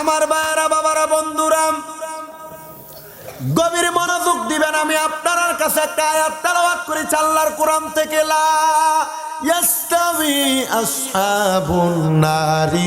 আমার বাবারা বাবারা, বন্ধুরা, গভীর মনোযোগ দিবেন। আমি আপনার কাছে একটা আয়াত তেলাওয়াত করি আল্লাহর কোরআন থেকে, লা আসহাবুন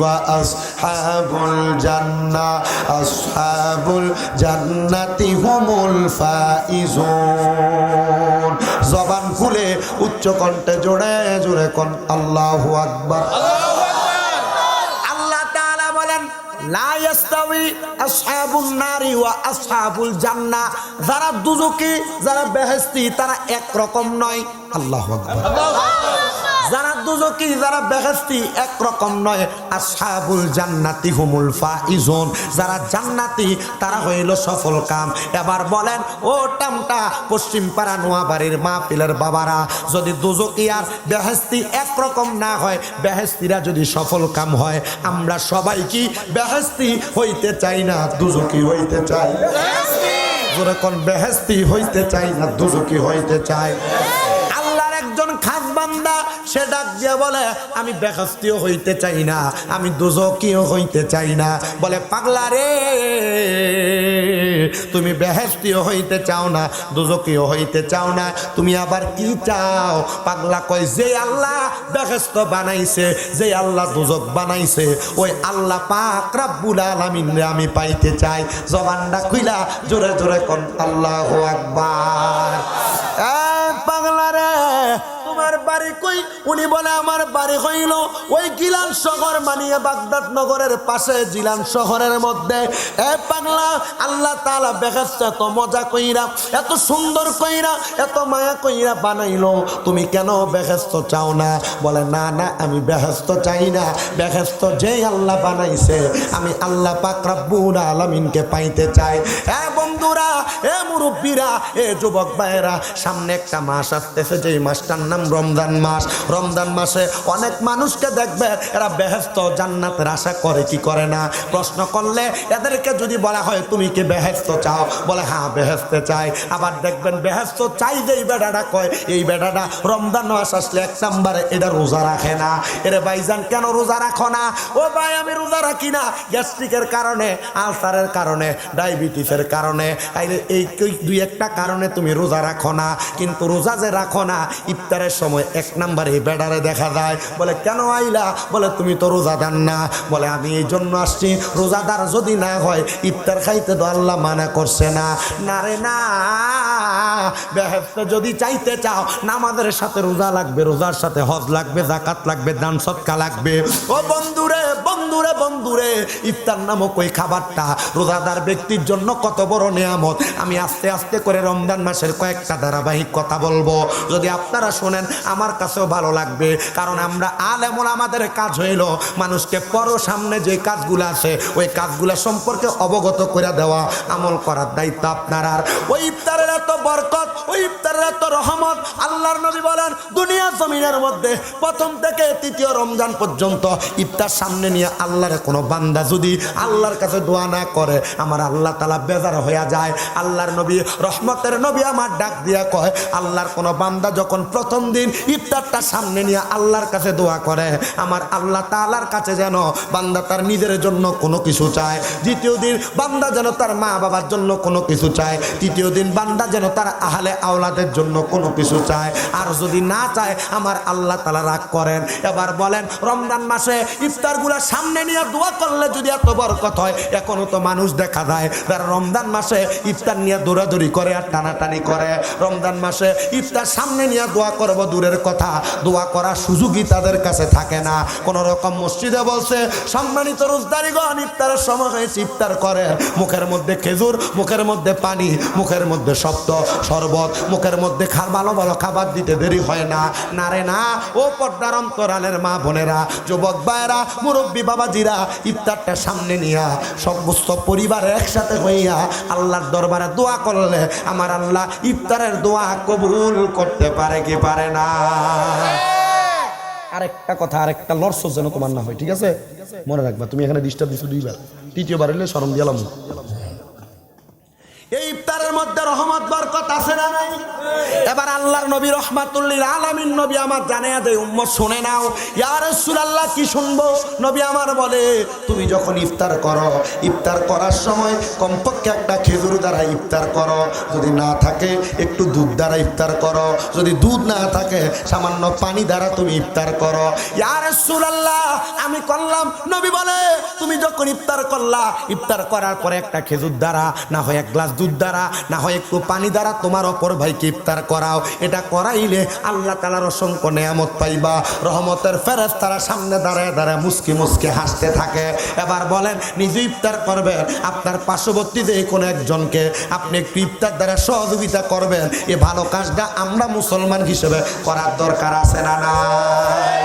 ওয়া আসহাবুল জান্নাহ আসহাবুল জান্নাতি হুমুল ফাইজুন। জবান খুলে উচ্চ কণ্ঠে জোরে জোরে কোন, আল্লাহু আকবার। আল্লাহ বলেন যারা দুজকি যারা বেহেস্তি তারা এক রকম নয়। আল্লাহ যারা দুজকি যারা বেহেশতি, এক রকম নয়। আসহাবুল জান্নাতি হুমুল ফাইজুন। যারা জান্নাতি, তারা হইল সফল কাম। এবার বলেন, ও টামটা, পশ্চিম পাড়া নোয়াবাড়ির মাহফিলের বাবারা, যদি দুজকি আর বেহেস্তি একরকম না হয় বেহেস্তিরা যদি সফল কাম হয়, আমরা সবাই কি বেহেস্তি হইতে চাই না দুজকি হইতে চাই? জোরে বেহেস্তি হইতে চাই না দুজকি হইতে চাই? আল্লাহর একজন খাস বান্দা সে ডাক দিয়ে বলে, আমি বেহস্তিও হইতে চাই না, আমি দুজকিও হইতে চাই না। বলে, পাগলা রে, তুমি বেহেস্তিও হইতে চাও না, দুজকিও হইতে চাও না, তুমি আবার কি চাও? পাগলা কয়, যে আল্লাহ বেহেস্ত বানাইছে, যে আল্লাহ দুজক বানাইছে, ওই আল্লাহ পাক রাব্বুল আলামিন আমি পাইতে চাই। জবানটা খুইলা জোরে জোরে কোন, আল্লাহু আকবার। পাগলা রে তোমার বাড়ি কই? উনি বলে, আমার বাড়ি হইল ওই গিলান শহর মানিয়ে বাগদাদ নগরের পাশে, জিলান শহরের মধ্যে। এ পাগলা, আল্লাহ তাআলা বেহেশত এত মজা কইরা, এত সুন্দর কইরা, এত মায়া কইরা বানাইলো। তুমি কেন বেহেস্ত চাও না? বলে, না না, আমি বেহেস্ত চাই না। বেহেস্ত যে আল্লাহ বানাইছে, আমি আল্লাহ পাক রব্বুল আলামিনকে পাইতে চাই। এ বন্ধুরা, এ মুরব্বীরা, এ যুবক ভাইয়েরা, সামনে একটা মাস আসতেছে, যেই মাসটার নাম রমজান মাস, রমজান মাসে অনেক মানুষকে দেখবে এরা বেহেস্ত জান্নাতের আশা করে, কি করে না? প্রশ্ন করলে এদেরকে যদি বলা হয়, তুমি কি বেহেস্ত চাও? বলে হ্যাঁ বেহেস্তে চাই। আবার দেখবেন বেহেস্ত চাই যে এই বেড়াটা কয়, এই বেড়াটা রমজান মাস আসলে এক নাম্বারে এটা রোজা রাখে না। এরে ভাইজান, কেন রোজা রাখো না? ও ভাই, আমি রোজা রাখি না। গ্যাস্ট্রিকের কারণে, আলসারের কারণে, ডায়াবেটিসের কারণে এই দুই একটা কারণে তুমি রোজা রাখো না। কিন্তু রোজা যে রাখো না, ইফতারের সময় এক নাম্বারে বেড়ারে দেখা যায়। বলে, কেন আইলা? বলে, তুমি তো রোজাদার না। বলে, আমি এই জন্য আসছি। রোজাদার যদি না হয়, ইফতার খাইতে তো আল্লাহ মানা করছে না। না রে, না। বেহেফতে যদি চাইতে চাও, নামাজের সাথে রোজা লাগবে, রোজার সাথে হজ লাগবে জাকাত লাগবে, দান সৎকা লাগবে। ও বন্ধুরে বন্ধুরে বন্ধুরে, ইফতার নামক ওই খাবারটা রোজাদার ব্যক্তির জন্য কত বড় নিয়ামত। আমি আস্তে আস্তে করে রমজান মাসের কয়েকটা ধারাবাহিক কথা বলব। যদি আপনারা শোনেন, আমার কাছেও ভালো লাগবে। কারণ আমরা আলেমন আমাদের কাজ হইল মানুষকে পর সামনে যে কাজগুলো আছে, ওই কাজগুলো সম্পর্কে অবগত করে দেওয়া। আমল করার দায়িত্ব আপনার। আর ওই ইফতারের এত বরকত, ওই ইফতারের এত রহমত, আল্লাহর নবী বলেন দুনিয়া জমিনের মধ্যে প্রথম থেকে তৃতীয় রমজান পর্যন্ত ইফতার সামনে নিয়ে আল্লাহর কোনো বান্দা যদি আল্লাহর কাছে দোয়া না করে, আমার আল্লাহ তালা বেজার হয়ে যায়। আল্লাহর নবী, রহমতের নবী আমার ডাক দিয়া কয়, আল্লাহর কোনো বান্দা যখন প্রথম দিন ইফতারটা সামনে নিয়ে আল্লাহর কাছে দোয়া করে, আমার আল্লাহ তালার কাছে যেন বান্দা তার নিজের জন্য কোনো কিছু চায়। দ্বিতীয় দিন বান্দা যেন তার মা বাবার জন্য কোনো কিছু চায়। তৃতীয় দিন বান্দা যেন তার আহলে আওলাদের জন্য কোনো কিছু চায়। আর যদি না চায়, আমার আল্লাহ তালা রাগ করেন। এবার বলেন, রমজান মাসে ইফতারগুলো সামনে নিয়ে দোয়া করলে যদি এত বরকত হয়, এখনও তো মানুষ দেখা যায়। তারা রমজান মাসে ইফতার নিয়ে দৌড়াদৌড়ি করে আর টানাটানি করে। রমজান মাসে ইফতার সামনে নিয়ে দোয়া করব দূরের কথা। দোয়া করার সুযোগই তাদের কাছে থাকে না। কোন রকম মসজিদে বলছে, সম্মানিত রোজদারিগণ, ইফতারের সময় হয়েছে ইফতার করে। মুখের মধ্যে খেজুর, মুখের মধ্যে পানি, মুখের মধ্যে শব্দ, শরবত, মুখের মধ্যে খার, ভালো ভালো খাবার দিতে দেরি হয় না। না রে না, ও পর্দার অন্তরালের মা বোনেরা, যুবক ভাইয়েরা, মুরব্বী বাবাজিরা ইফতারটা সামনে নিয়া সমস্ত পরিবার একসাথে হইয়া আল্লাহর দরবারে দোয়া করলে আমার আল্লাহ ইফতারের দোয়া কবুল করতে পারে কি পারে না। আরেকটা কথা, আরেকটা লর্স যেন তোমার না হয়, ঠিক আছে? মনে রাখবা, তুমি এখানে ডিস্টার্ব দিছো দুইবার। তৃতীয়বার এলে সরম দিয়ালাম এই ইফতারের মধ্যে রহমত, বরকত আছে না নাই? এবার আল্লাহর নবী রহমাতুল্লিল আলামিন নবী আমার জানিয়া দেয়, উম্মত, শুনে নাও। ইয়া রাসূলুল্লাহ, কি শুনব? নবী আমার বলে, তুমি যখন ইফতার করো, ইফতার করার সময় কমপক্ষে একটা খেজুর দ্বারা ইফতার করো। যদি না থাকে, একটু দুধ দ্বারা ইফতার করো। যদি দুধ না থাকে, সামান্য পানি দ্বারা তুমি ইফতার করো। ইয়া রাসূলুল্লাহ, আমি করলাম। নবী বলে, তুমি যখন ইফতার করলা, ইফতার করার পরে একটা খেজুর দ্বারা, না হয় এক গ্লাস দুধ দ্বারা না হয় একটু পানি দ্বারা তোমার অপর ভাইকে ইফতার করাও। এটা করাইলে আল্লাহ তালার অসংখ্য নেয়ামত পাইবা। রহমতের ফেরেস তারা সামনে দাঁড়ায় দাঁড়ায় মুসকি মুসকি হাসতে থাকে। এবার বলেন নিজে ইফতার করবেন? আপনার পার্শ্ববর্তী যে কোনো একজনকে আপনি একটু ইফতার দ্বারা সহযোগিতা করবেন। এ ভালো কাজটা আমরা মুসলমান হিসেবে করার দরকার আছে না নাই?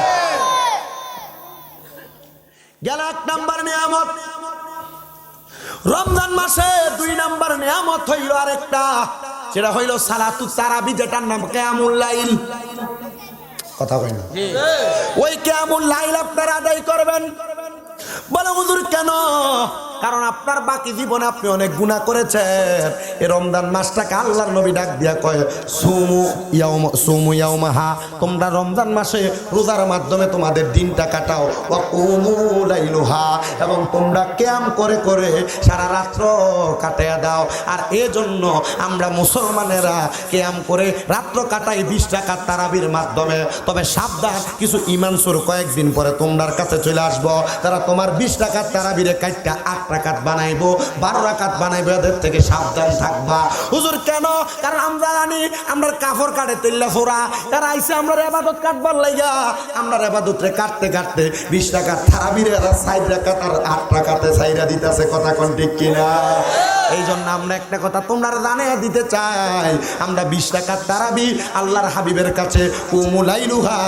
গেল এক নাম্বার নিয়ামত। রমজান মাসে দুই নাম্বার নিয়ামত হইল আরেকটা সেটা হইল সালাতু তারাবি যেটার নাম কেয়ামুল লাইল। কথা কই না? ওই কেয়ামুল লাইল আপনারা আদায় করবেন। বলো হুজুর কেন কারণ আপনার বাকি জীবনে আপনি অনেক গুণা করেছেন। এই রমজান মাসটাকে আল্লাহর নবী ডাক দিয়া কয়, সুমু ইয়াউম, সুমু ইয়াউমাহা। তোমরা রমজান মাসে রোজার মাধ্যমে তোমাদের দিনটা কাটাও। লাইলুহা। এবং তোমরা ক্যাম করে করে সারা রাত্র কাটাইয়া দাও। আর এজন্য আমরা মুসলমানেরা ক্যাম করে রাত্র কাটাই বিশ টাকার তারাবির মাধ্যমে। তবে সাবধান, কিছু ইমানসুর কয়েকদিন পরে তোমার কাছে চলে আসব। তারা তোমার বিশ টাকার তারাবিরে কাটটা আট রাকাত বানাইবো, বারো রাকাত বানাইবো, এদের থেকে সাবধান থাকবা। হুজুর, কেন? কারণ আমরা জানি আমরা কাফর কাটে তেল্লা ফোরা তারা আইসে আমরা এবাদত কাটবার লাইগা। আমরা এবাদত রে কাটতে কাটতে বিশ টাকার থারাবিরে সাইড রাকাত, আর আট টাকাতে সাইরা দিতেছে, কথা কোন ঠিক কিনা? এই জন্য আমরা একটা কথা তোমরা জানিয়ে দিতে চাই। আমরা বিশ টাকার তারাবি, আল্লাহর হাবিবের কাছে কুমুলাইলুহা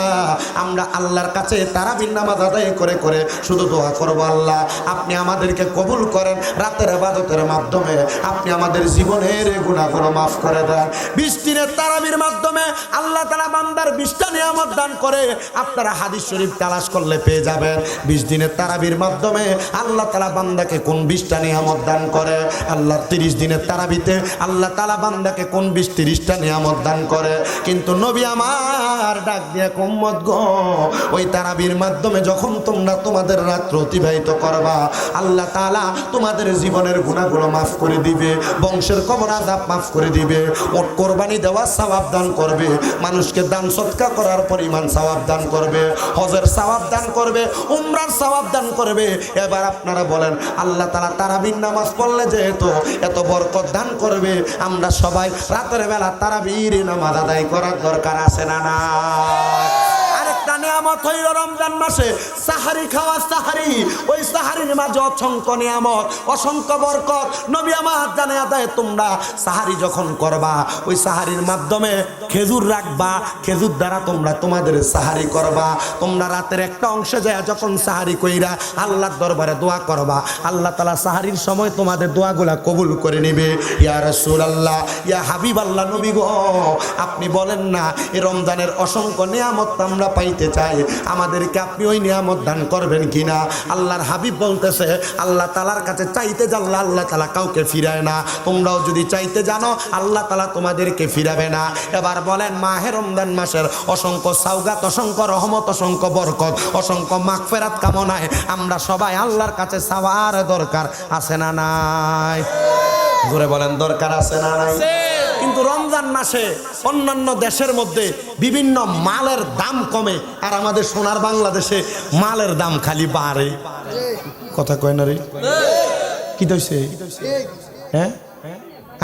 আমরা আল্লাহর কাছে তারাবির নামাজ আদায় করে করে শুধু দোয়া করব আল্লাহ। আপনি আমাদেরকে কবুল করেন রাতের আবাদতের মাধ্যমে। আপনি আমাদের জীবনের গুণাগুলো মাফ করে দেন। দিনের তারাবির মাধ্যমে আল্লাহ তালা বান্দার বিশটা নিয়ামত দান করে আপনারা হাদিস শরীফ তালাশ করলে পেয়ে যাবেন। বিশ দিনের তারাবির মাধ্যমে আল্লাহ তালা বান্দাকে কোন বিশটা নিয়ামত দান করে? আল্লাহ তিরিশ দিনের তারাবিতে আল্লাহ তালা বান্দাকে কোন বিশ তিরিশটা নিয়ামত দান করে? কিন্তু নবী আমার ডাক দিয়ে কম্মত গো, ওই তারাবির মাধ্যমে যখন তোমরা তোমাদের রাত্র অতিবাহিত করবা, আল্লাহ তালা তোমাদের জীবনের গুণাগুলো মাফ করে দিবে, বংশের কবর আজাব মাফ করে দিবে ওট কোরবানি দেওয়া সওয়াব দান করবে, মানুষকে দান সৎকা করার পরিমাণ সওয়াব দান করবে, হজের সওয়াব দান করবে, উমরার সওয়াব দান করবে। এবার আপনারা বলেন, আল্লাহ তালা তারাবির নামাজ পড়লে যেহেতু এত বরকত দান করবে। আমরা সবাই রাতের বেলা তারা বীর নামাজ আদায় করার দরকার আছে না না নিয়ামত হইল রমজান মাসে। সাহারি খাওয়া সাহারি, ওই সাহারির মাঝে অসংখ্য নিয়ামত, অসংখ্য বরকত। নবী আমার জানে আদায়, তোমরা সাহারি যখন করবা, ওই সাহারির মাধ্যমে খেজুর রাখবা, খেজুর দ্বারা তোমরা তোমাদের সাহারি করবা। তোমরা রাতের একটা অংশে যায় যখন সাহারি কইরা আল্লাহর দরবারে দোয়া করবা, আল্লাহ তালা সাহারির সময় তোমাদের দোয়াগুলা কবুল করে নেবে। ইয়া রসুল আল্লাহ ইয়া হাবিব আল্লাহ নবী গো, আপনি বলেন না এই রমজানের অসংখ্য নিয়ামত আমরা পাইতে চাই, আমাদেরকে আপনি ওই নিয়ামত দান করবেন কিনা? আল্লাহর হাবিব বলতেছে, আল্লাহ তালার কাছে চাইতে জানলে আল্লাহ তালা কাউকে ফিরায় না। তোমরাও যদি চাইতে জানো, আল্লাহ তালা তোমাদেরকে ফিরাবে না। এবার বলেন, মাহে রমজান মাসের অসংখ্য সাউগাত অসংখ্য রহমত, অসংখ্য বরকত, অসংখ্য মাগফেরাত কামনায় আমরা সবাই আল্লাহর কাছে সাওয়ার দরকার আছে না নাই? ঘুরে বলেন, দরকার আছে না নাই? কিন্তু রমজান মাসে অন্যান্য দেশের মধ্যে বিভিন্ন মালের দাম কমে, আর আমাদের সোনার বাংলাদেশে মালের দাম খালি বাড়ে। কথা কয় না রে? কি দইছে হ্যাঁ?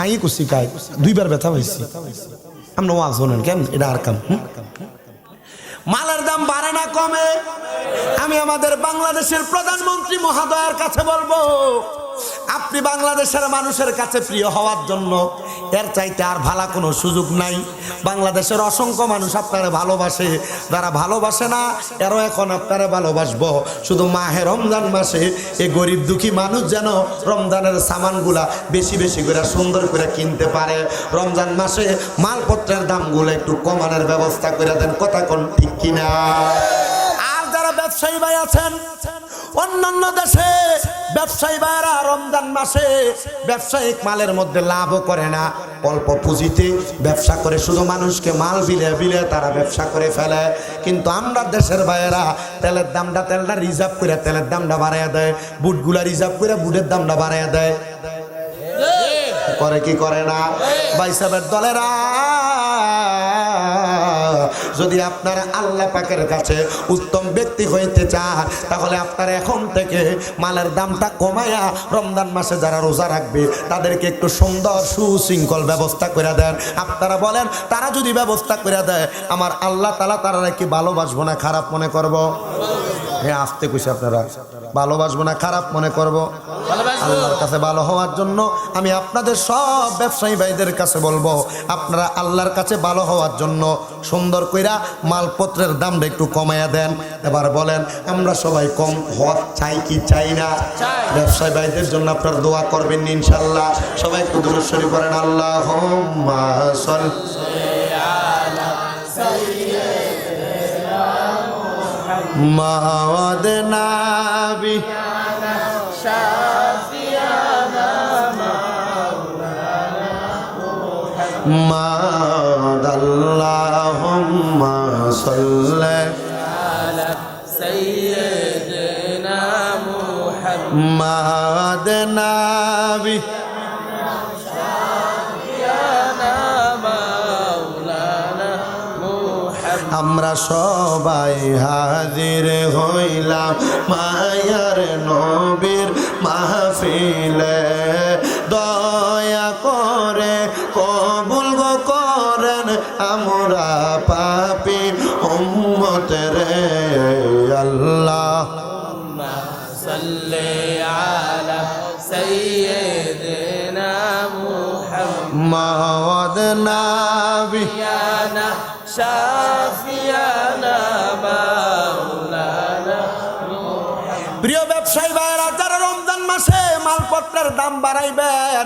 আই করছি কাই? দুইবার ব্যথা হয়েছি আমরা ওয়াজ শোনেন কেন? এটা আর কাম মালের দাম বাড়ে না, কমে। আমি আমাদের বাংলাদেশের প্রধানমন্ত্রী মহোদয়ের কাছে বলব আপনি বাংলাদেশের মানুষের কাছে প্রিয় হওয়ার জন্য এর চাইতে আর ভালো কোনো সুযোগ নাই। বাংলাদেশের অসংখ্য মানুষ আপনারা ভালোবাসে। যারা ভালোবাসে না, এরও এখন আপনারা ভালোবাসবো। শুধু মাহে রমজান মাসে এই গরিব দুঃখী মানুষ যেন রমজানের সামানগুলা বেশি বেশি করে সুন্দর করে কিনতে পারে। রমজান মাসে মালপত্রের দামগুলো একটু কমানোর ব্যবস্থা করে দেন। কথা কোন ঠিক কিনা? আর যারা ব্যবসায়ী ভাই আছেন অন্যান্য দেশে ব্যবসায়ী ভাইরা রমজান মাসে ব্যবসায়িক মালের মধ্যে লাভও করে না। অল্প পুঁজিতে ব্যবসা করে শুধু মানুষকে মাল বিলে বিলে তারা ব্যবসা করে ফেলে। কিন্তু আমরা দেশের ভাইয়েরা তেলের দামটা তেলটা রিজার্ভ করে তেলের দামটা বাড়াইয়া দেয়। বুটগুলা রিজার্ভ করে বুটের দামটা বাড়াইয়া দেয়। করে কি করে না? বাইসাবের দলেরা যদি আপনারা আল্লাহ পাকের কাছে উত্তম ব্যক্তি হইতে চান, তাহলে আপনারা এখন থেকে মালের দামটা কমায়া রমজান মাসে যারা রোজা রাখবে, তাদেরকে একটু সুন্দর সুশৃঙ্খল ব্যবস্থা করে দেন। আপনারা বলেন, তারা যদি ব্যবস্থা করে দেয়, আমার আল্লাহ তালা তারা কি ভালোবাসবো না খারাপ মনে করব? হ্যাঁ আসতে খুশি আপনারা। ভালোবাসবো না, খারাপ মনে করব? আল্লাহর কাছে ভালো হওয়ার জন্য আমি আপনাদের সব ব্যবসায়ী ভাইদের কাছে বলব আপনারা আল্লাহর কাছে ভালো হওয়ার জন্য সুন্দর কইরা মালপত্রের দামটা একটু কমাইয়া দেন। এবার বলেন আমরা সবাই কম হওয়া চাই কি চাই না? ব্যবসায়ী ভাইদের জন্য আপনার দোয়া করবেন ইনশাল্লাহ সবাই একটু দূরস্বরী করেন আল্লাহ মাওয়াদ নাবি মাদ আল্লাহুম্মা সাল্লি سيدنا محمد মাদ নাবি مولانا محمد আমরা সবাই হাজির হইলাম মায়ার নবীর মাহফিলে سيدنا محمد মাওয়াদ নাবি شافيانا شافيانا مولانا প্রিয় ব্যবসায়ী ভাইরা যারা রমজান মাসে মালপত্রের দাম বাড়াইবেন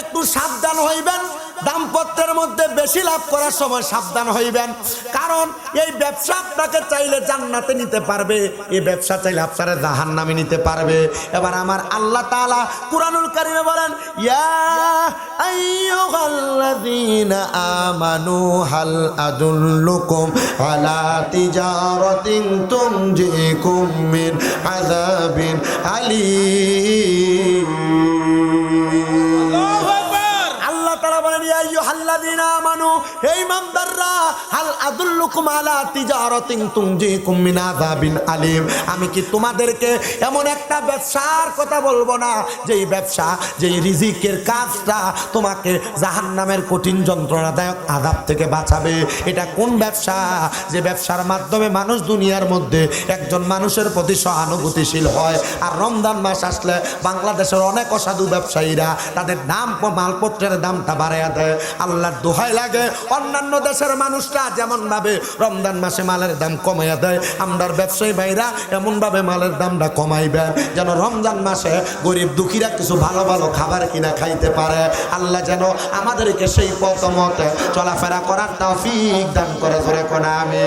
একটু সাবধান হইবেন দামপত্রের মধ্যে বেশি লাভ করার সময় সাবধান হইবেন। কারণ এই ব্যবসা আপনাকে চাইলে জান্নাতে নিতে পারবে, এই ব্যবসা চাইলে আপনারা জাহান নামে নিতে পারবে। এবার আমার আল্লাহ তাআলা কুরআনুল কারিমে বলেন, ইয়া আমানু হাল আদুল্লুকুম আলা তিজারাতিন তুনজিকুম মিন আযাবিন আলীম। আমি কি তোমাদেরকে এমন একটা ব্যবসার কথা বলব না, যেই ব্যবসা, যেই রিজিকের কাজটা তোমাকে কঠিন যন্ত্রণাদায়ক থেকে বাঁচাবে? এটা কোন ব্যবসা? যে ব্যবসার মাধ্যমে মানুষ দুনিয়ার মধ্যে একজন মানুষের প্রতি সহানুভূতিশীল হয়। আর রমজান মাস আসলে বাংলাদেশের অনেক অসাধু ব্যবসায়ীরা তাদের দাম মালপত্রের দামটা বাড়াইয়া দেয়। আল্লাহর দোহায় লাগে। অন্যান্য দেশের মানুষরা যেমন ভাবে রমজান মাসে মালের দাম কমাইয়া দেয়, আমরার ব্যবসায়ী ভাইরা এমন ভাবে মালের দামটা কমাইবে যেন রমজান মাসে গরিব দুঃখীরা কিছু ভালো ভালো খাবার কিনা খাইতে পারে। আল্লাহ যেন আমাদেরকে সেই প্রথমত চলাফেরা করার তৌফিক দান করে ধরে কোনা আমি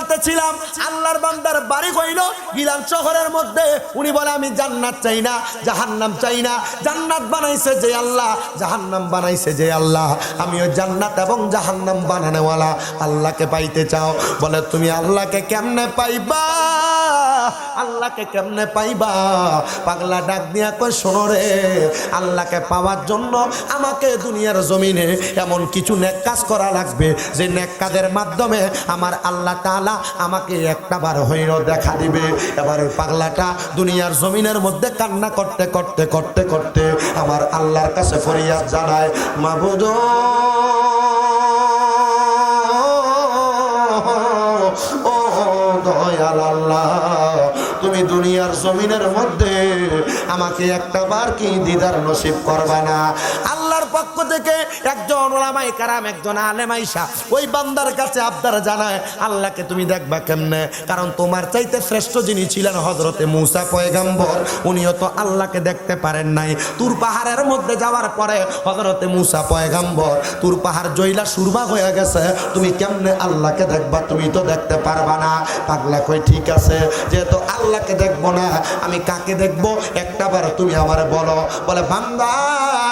বলতেছিলাম, আল্লাহর বান্দার বাড়ি হইল গিলান শহরের মধ্যে। উনি বলে, আমি জান্নাত চাই না, জাহান্নাম চাই না। জান্নাত বানাইছে যে আল্লাহ, জাহান্নাম বানাইছে যে আল্লাহ। আমি ওই জান্নাত এবং জাহান্নাম বানানোওয়ালা। আল্লাহকে পাইতে চাও। বলে, তুমি আল্লাহকে কেমনে পাইবা? আল্লাহকে কেমনে পাইবা? পাগলা ডাক দিয়া কই শোনো রে, আল্লাহকে পাওয়ার জন্য আমাকে দুনিয়ার জমিনে এমন কিছু নেক কাজ করা লাগবে। যে নেক কাজের মাধ্যমে আমার আল্লাহ তাআলা আমাকে একটা বার হইল দেখা দিবে। এবার পাগলাটা দুনিয়ার জমিনের মধ্যে কান্না করতে করতে করতে করতে আমার আল্লাহর কাছে ফরিয়াদ জানায়, মাবুদ, ও দয়াল আল্লাহ তুমি দুনিয়ার জমিনের মধ্যে আমাকে একটা বার কি দিদার নসিব করবা না। আল্লাহর পক্ষ থেকে একজন ওলামাই কারাম, একজন আলেমাইশা ওই বান্দার কাছে আবদার জানায়, আল্লাহকে তুমি দেখবা কেমনে? কারণ তোমার চাইতে শ্রেষ্ঠ যিনি ছিলেন হজরতে মুসা পয়গাম্বর, উনিও তো আল্লাহকে দেখতে পারেন নাই। তুর পাহাড়ের মধ্যে যাওয়ার পরে হজরতে মুসা পয়গাম্বর, তুর পাহাড় জইলা সুরমা হয়ে গেছে, তুমি কেমনে আল্লাহকে দেখবা? তুমি তো দেখতে পারবা না। পাগলা কই, ঠিক আছে, যেহেতু আল্লাহকে দেখব না, আমি কাকে দেখব? একটা বার তুমি আমারে বলো। বলে, বান্দা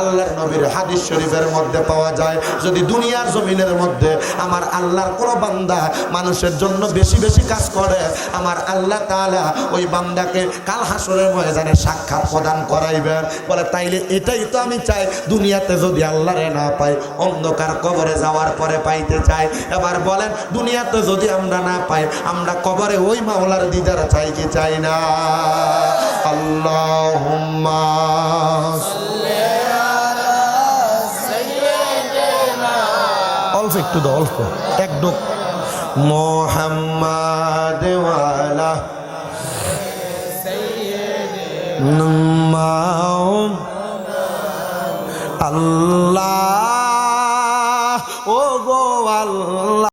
আল্লাহর নবীর হাদিস শরীফের মধ্যে পাওয়া যায়। যদি দুনিয়ার জমিনের মধ্যে আমার আল্লাহর কোনো বান্দা মানুষের জন্য বেশি বেশি কাজ করে, আমার আল্লাহ তাআলা ওই বান্দাকে কাল হাসরের ময়দানে সাক্ষাৎ প্রদান করাইবেন বলে, তাইলে এটাই তো আমি চাই, দুনিয়াতে যদি আল্লাহরে না পাই, অন্ধকার কবরে যাওয়ার পরে পাইতে চাই। এবার বলেন, দুনিয়াতে যদি আমরা না পাই, আমরা কবরে ওই মাওলার দিদার চাই কি চাই না? আল্লাহুম্মা একটু দাও অল্প এক ডোক। মোহাম্মদ আল্লাহ